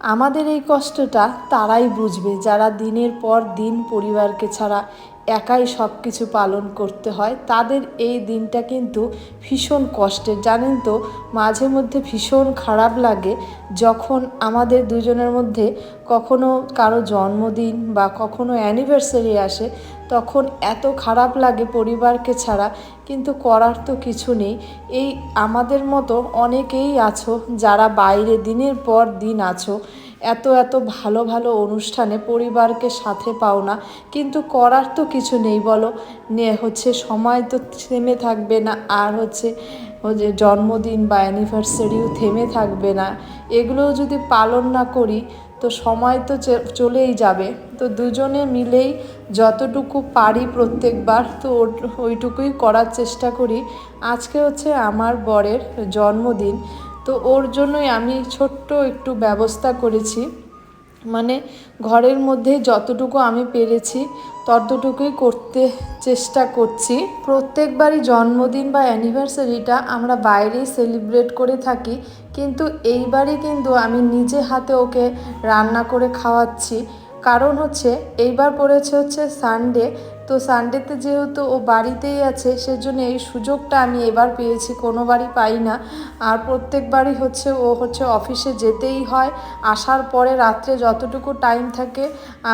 আমাদের এই কষ্টটা তারাই বুঝবে যারা দিনের পর দিন পরিবারকে ছাড়া একাই সব কিছু পালন করতে হয়। তাদের এই দিনটা কিন্তু ভীষণ কষ্টের। জানেন তো, মাঝে মধ্যে ভীষণ খারাপ লাগে যখন আমাদের দুজনের মধ্যে কখনো কারও জন্মদিন বা কখনো অ্যানিভার্সারি আসে তখন এত খারাপ লাগে পরিবারকে ছাড়া, কিন্তু করার তো কিছু নেই। এই আমাদের মতো অনেকেই আছো, যারা বাইরে দিনের পর দিন আছো। এত এত ভালো ভালো অনুষ্ঠানে পরিবারকে সাথে পাও না, কিন্তু করার তো কিছু নেই বলো। নে, হচ্ছে সময় তো থেমে থাকবে না, আর হচ্ছে যে জন্মদিন বা অ্যানিভার্সারিও থেমে থাকবে না, এগুলোও যদি পালন না করি, তো সময় তো চলেই যাবে। তো দুজনে মিলেই যতটুকু পারি প্রত্যেকবার, তো ওইটুকুই করার চেষ্টা করি। আজকে হচ্ছে আমার বরের জন্মদিন, তো ওর জন্যই আমি ছোট্ট একটু ব্যবস্থা করেছি। মানে ঘরের মধ্যে যতটুকু আমি পেরেছি, ততটুকুই করতে চেষ্টা করছি। প্রত্যেকবারই জন্মদিন বা অ্যানিভার্সারিটা আমরা বাইরেই সেলিব্রেট করে থাকি, কিন্তু এইবারই কিন্তু আমি নিজে হাতে ওকে রান্না করে খাওয়াচ্ছি। কারণ হচ্ছে, এইবার পড়েছে হচ্ছে সানডে তো সানডেতে যেহেতু ও বাড়িতেই আছে, সেজন্য এই সুযোগটা আমি এবার পেয়েছি, কোনো বাড়ি পাই না। আর প্রত্যেকবারই হচ্ছে ও হচ্ছে অফিসে যেতেই হয়, আসার পরে রাত্রে যতটুকু টাইম থাকে।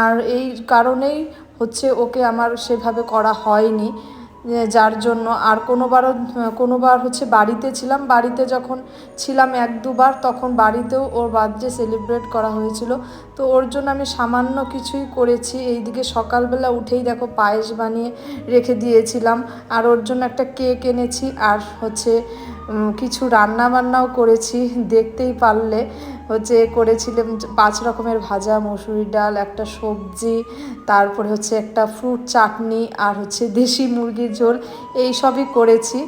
আর এই কারণেই হচ্ছে ওকে আমার সেভাবে করা হয়নি। যার জন্য আর কোনোবারও কোনোবার হচ্ছে বাড়িতে ছিলাম। বাড়িতে যখন ছিলাম এক দুবার, তখন বাড়িতেও ওর বার্থডে সেলিব্রেট করা হয়েছিল। তো ওর জন্য আমি সামান্য কিছুই করেছি। এইদিকে সকালবেলা উঠেই দেখো পায়েস বানিয়ে রেখে দিয়েছিলাম। আর ওর জন্য একটা কেক এনেছি। আর হচ্ছে কিছু রান্না বান্নাও করেছি। দেখতেই পারলে। হচ্ছে করেছিলাম পাঁচ রকমের ভাজা, মসুরি ডাল, একটা সবজি, তারপরে হচ্ছে একটা ফ্রুট চাটনি আর হচ্ছে দেশি মুরগির ঝোল, এই সবই করেছি।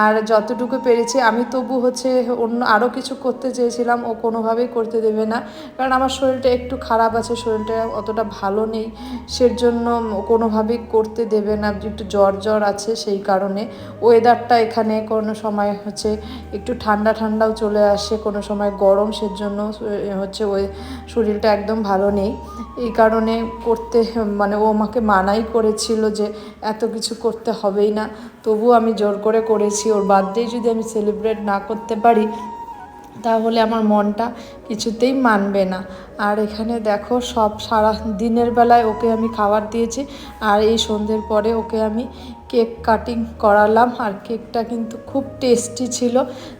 আর যতটুকু পেরেছি, আমি তবু হচ্ছে অন্য আরও কিছু করতে চেয়েছিলাম, ও কোনোভাবেই করতে দেবে না। কারণ আমার শরীরটা একটু খারাপ আছে, শরীরটা অতটা ভালো নেই, সেজন্য কোনোভাবেই করতে দেবে না। একটু জ্বর জ্বর আছে সেই কারণে। ওয়েদারটা এখানে কোনো সময় হচ্ছে একটু ঠান্ডা ঠান্ডাও চলে আসে, কোনো সময় গরম, সেজন্য হচ্ছে ওই শরীরটা একদম ভালো নেই। এই কারণে করতে মানে ও আমাকে মানাই করেছিল যে এত কিছু করতে হবেই না। তবু আমি জোর করে করে করেছি ওর বার্থডে যদি আমি সেলিব্রেট না করতে পারি, তাহলে আমার মনটা কিছুতেই মানবে না। আর এখানে দেখো, সব সারা দিনের বেলায় ওকে আমি খাবার দিয়েছি, আর এই সন্ধ্যের পরে ওকে আমি কেক কাটিং করালাম, আর কেকটা কিন্তু খুব টেস্টি ছিল।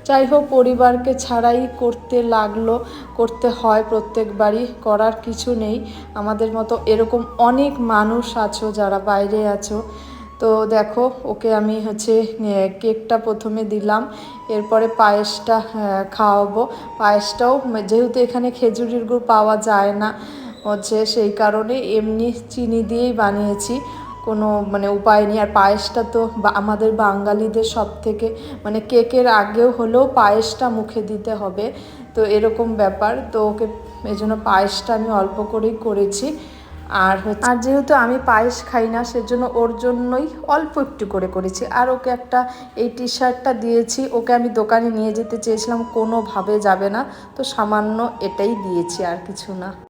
যাই হোক, পরিবারকে ছাড়াই করতে লাগল, করতে হয়, প্রত্যেকবারই করার কিছু নেই। আমাদের মতো এরকম অনেক মানুষ আছো যারা বাইরে আছো। তো দেখো, ওকে আমি হচ্ছে কেকটা প্রথমে দিলাম। এরপরে পায়েসটা খাওয়াবো। পায়েসটাও যেহেতু এখানে খেজুরির গুড় পাওয়া যায় না হচ্ছে, সেই কারণে এমনি চিনি দিয়েই বানিয়েছি। কোনো মানে উপায় নেই। আর পায়েসটা তো আমাদের বাঙালিদের সব থেকে মানে কেকের আগেও হলেও পায়েসটা মুখে দিতে হবে। তো এরকম ব্যাপার। তো ওকে এই জন্য পায়েসটা আমি অল্প করেই করেছি। আর আর যেহেতু আমি পায়েস খাই না, সেজন্য ওর জন্যই অল্প একটু করে করেছি। আর ওকে একটা এই টি শার্টটা দিয়েছি, ওকে আমি দোকানে নিয়ে যেতে চেয়েছিলাম, কোনোভাবে যাবে না। তো সামান্য এটাই দিয়েছি, আর কিছু না।